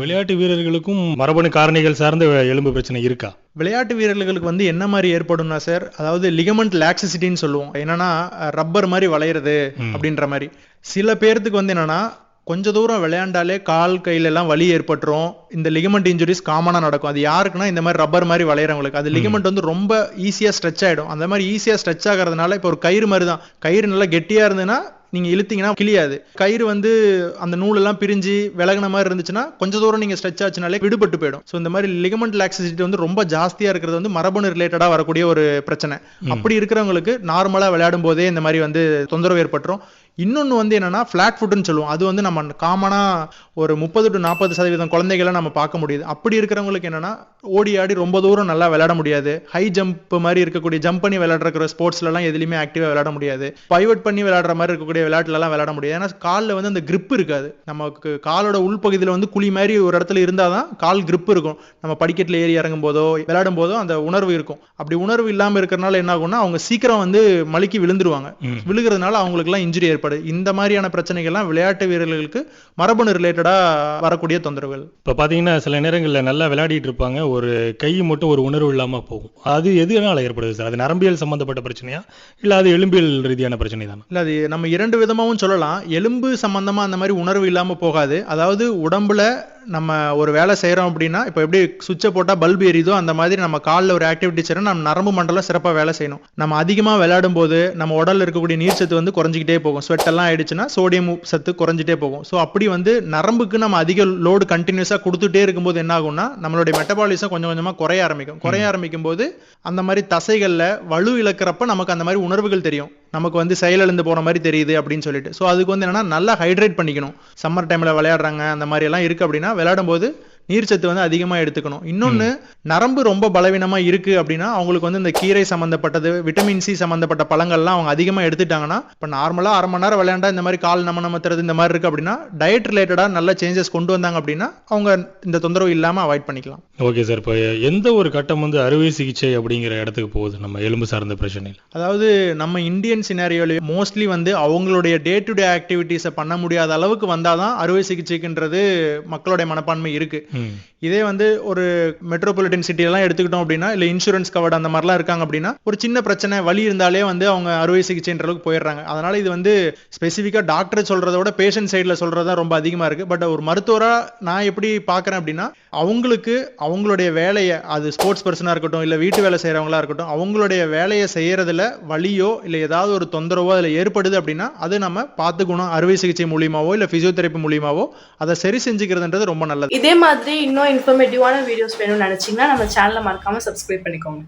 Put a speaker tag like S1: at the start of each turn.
S1: விளையாட்டு வீரர்களுக்கும் மரபணு காரணிகள் சார்ந்த எலும்பு பிரச்சனை இருக்கா?
S2: விளையாட்டு வீரர்களுக்கு வந்து என்ன மாதிரி ஏற்படும்னா சார் அதாவது லிகமெண்ட் லாக்ஸிசிட்டின்னு சொல்லுவோம். என்னன்னா ரப்பர் மாதிரி வளையிறது அப்படின்ற மாதிரி. சில பேர்த்துக்கு வந்து என்னன்னா கொஞ்ச தூரம் விளையாண்டாலே கால் கையில எல்லாம் வலி ஏற்பட்டுரும். இந்த லிகமெண்ட் இன்ஜுரிஸ் காமனா நடக்கும். அது யாருக்குன்னா இந்த மாதிரி ரப்பர் மாதிரி வளையறவங்களுக்கு. அது லிகமெண்ட் வந்து ரொம்ப ஈஸியா ஸ்ட்ரெச் ஆயிடும். அந்த மாதிரி ஈஸியா ஸ்ட்ரெச் ஆகிறதுனால இப்போ ஒரு கயிறு மாதிரி தான். கயிறு நல்லா கெட்டியா இருந்ததுன்னா நீங்க இழுத்தீங்கன்னா கிளியாது கயிறு வந்து அந்த நூலெல்லாம் பிரிஞ்சு விலகின மாதிரி இருந்துச்சுன்னா கொஞ்ச தூரம் நீங்க ஸ்ட்ரெச் ஆச்சுனாலே விடுபட்டு போயிடும். ஸோ இந்த மாதிரி லிகமெண்ட் லாக்ஸிசிட்டி வந்து ரொம்ப ஜாஸ்தியா இருக்கிறது வந்து மரபணு ரிலேட்டடா வரக்கூடிய ஒரு பிரச்சனை. அப்படி இருக்கிறவங்களுக்கு நார்மலா விளையாடும் போதே இந்த மாதிரி வந்து தொந்தரவு ஏற்பட்டுரும். இன்னொன்று வந்து என்னன்னா ஃபிளாட் ஃபுட்னு சொல்லுவோம். அது வந்து நம்ம காமனாக ஒரு முப்பது டு நாற்பது சதவீதம் குழந்தைகளை நம்ம பார்க்க முடியுது. அப்படி இருக்கிறவங்களுக்கு என்னன்னா ஓடி ஆடி ரொம்ப தூரம் நல்லா விளையாட முடியாது. ஹை ஜம்ப் மாதிரி இருக்கக்கூடிய ஜம்ப் பண்ணி விளையாடுற ஸ்போர்ட்ஸ்லலாம் எதுலையுமே ஆக்டிவாக விளையாட முடியாது. பைவட் பண்ணி விளையாடுற மாதிரி இருக்கக்கூடிய விளையாட்டுலலாம் விளையாட முடியாது. ஏன்னா காலில் வந்து அந்த grip இருக்காது. நமக்கு காலோட உள்பகுதியில் வந்து குழி மாதிரி ஒரு இடத்துல இருந்தால் தான் கால் grip இருக்கும். நம்ம படிக்கட்டில் ஏறி இறங்கும் போதோ விளையாடும் போதோ அந்த உணர்வு இருக்கும். அப்படி உணர்வு இல்லாமல் இருக்கிறனால என்ன ஆகும்னா அவங்க சீக்கிரம் வந்து மலிக்கி விழுந்துருவாங்க. விழுகிறதுனால அவங்களுக்குலாம் இன்ஜுரி ஏற்படுது. இந்த மாதிரியான பிரச்சனைகள்லாம் விளையாட்டு வீரர்களுக்கு மரபணு ரிலேட்டடா வரக்கூடிய தொந்தரவுகள்.
S1: இப்போ பார்த்தீங்கன்னா சில நேரங்களில் நல்லா விளையாடிட்டு இருப்பாங்க. ஒரு கை மட்டும் ஒரு உணர்வு இல்லாமல் போகும். அது எதனால ஏற்படுது சார்? அது நரம்பியல் சம்பந்தப்பட்ட பிரச்சனையா? இல்லை அது எலும்பியல் ரீதியான பிரச்சனை தானே
S2: இல்ல அது நம்ம இரண்டு விதமாகவும் சொல்லலாம். எலும்பு சம்பந்தமா அந்த மாதிரி உணர்வு இல்லாம போகாது. அதாவது உடம்புல நம்ம ஒரு வேலை செய்றோம் அப்படின்னா இப்போ எப்படி சுவிட்சை போட்டா பல்பு எரியுதோ அந்த மாதிரி நம்ம காலில் ஒரு ஆக்டிவிட்டி செய்யணும் நம்ம நரம்பு மண்டலம் சிறப்பாக வேலை செய்யணும். நம்ம அதிகமாக விளையாடும் போது நம்ம உடல்ல இருக்கக்கூடிய நீர் சத்து வந்து குறைஞ்சிக்கிட்டே போகும். ஸ்வெட் எல்லாம் ஆயிடுச்சுன்னா சோடியம் சத்து குறைஞ்சிட்டே போகும். ஸோ அப்படி வந்து நரம்புக்கு நம்ம அதிக லோடு கண்டினியூஸாக கொடுத்துட்டே இருக்கும்போது என்ன ஆகும்னா நம்மளுடைய மெட்டபாலிசம் கொஞ்சம் கொஞ்சமாக குறைய ஆரம்பிக்கும். குறைய ஆரம்பிக்கும் போது அந்த மாதிரி தசைகளில் வலு இழக்கிறப்ப நமக்கு அந்த மாதிரி உணர்வுகள் தெரியும். நமக்கு வந்து செயலிழந்து போன மாதிரி தெரியுது அப்படின்னு சொல்லிட்டு. ஸோ அதுக்கு வந்து என்னன்னா நல்லா ஹைட்ரேட் பண்ணிக்கணும். சம்மர் டைம்ல விளையாடுறாங்க அந்த மாதிரி எல்லாம் இருக்கு அப்படின்னா விளையாடும் போது நீர்ச்சத்து வந்து அதிகமா எடுத்துக்கணும். இன்னொன்னு நரம்பு ரொம்ப பலவீனமா இருக்கு அப்படின்னா அவங்களுக்கு வந்து இந்த கீரை சம்பந்தப்பட்டது விட்டமின் சி சம்பந்தப்பட்ட பழங்கள்லாம் அவங்க அதிகமா எடுத்துட்டாங்கன்னா இப்போ நார்மலா அரை மணி நேரம் விளையாண்டா இந்த மாதிரி கால் நம்ம நமத்துறது இந்த மாதிரி இருக்கு அப்படின்னா டயட் ரிலேட்டடா நல்ல சேஞ்சஸ் கொண்டு வந்தாங்க அப்படின்னா அவங்க இந்த தொந்தரவு இல்லாம அவாய்ட் பண்ணிக்கலாம்.
S1: ஓகே சார் இப்போ எந்த ஒரு கட்டம் வந்து அறுவை சிகிச்சை அப்படிங்கிற இடத்துக்கு போகுது? நம்ம எலும்பு சார்ந்த பிரச்சனையில்.
S2: அதாவது நம்ம இந்தியன் சினாரியோல மோஸ்ட்லி வந்து அவங்களுடைய டே டு டே ஆக்டிவிட்டீஸை பண்ண முடியாத அளவுக்கு வந்தாதான் அறுவை சிகிச்சைக்குன்றது மக்களுடைய மனப்பான்மை இருக்கு.
S1: ம்
S2: இதே வந்து ஒரு மெட்ரோபாலிட்டன் சிட்டியெல்லாம் எடுத்துக்கிட்டோம் அப்படின்னா இல்லை இன்சூரன்ஸ் கவர்டு அந்த மாதிரிலாம் இருக்காங்க அப்படின்னா ஒரு சின்ன பிரச்சனை வலி இருந்தாலே வந்து அவங்க அறுவை சிகிச்சைன்ற அளவுக்கு போயிடுறாங்க. அதனால இது வந்து ஸ்பெசிஃபிக்காக டாக்டர் சொல்றத விட பேஷண்ட் சைடில் சொல்றது தான் ரொம்ப அதிகமாக இருக்கு. பட் ஒரு மருத்துவராக நான் எப்படி பார்க்குறேன் அப்படின்னா அவங்களுக்கு அவங்களுடைய வேலையை அது ஸ்போர்ட்ஸ் பர்சனாக இருக்கட்டும் இல்லை வீட்டு வேலை செய்கிறவங்களா இருக்கட்டும் அவங்களுடைய வேலையை செய்யறதுல வலியோ இல்லை ஏதாவது ஒரு தொந்தரவோ அதில் ஏற்படுது அப்படின்னா அது நம்ம பார்த்துக்கணும். அறுவை சிகிச்சை மூலியமாவோ இல்லை ஃபிசியோதெரப்பி மூலியமாவோ அதை சரி செஞ்சுக்கிறதுன்றது ரொம்ப நல்லது.
S3: இதே மாதிரி இன்னும் இன்ஃபர்மேட்டிவான வீடியோஸ் வேணும்னு நினைச்சீங்கன்னா நம்ம சேனலை மறக்காம சப்ஸ்கிரைப் பண்ணிக்கோங்க.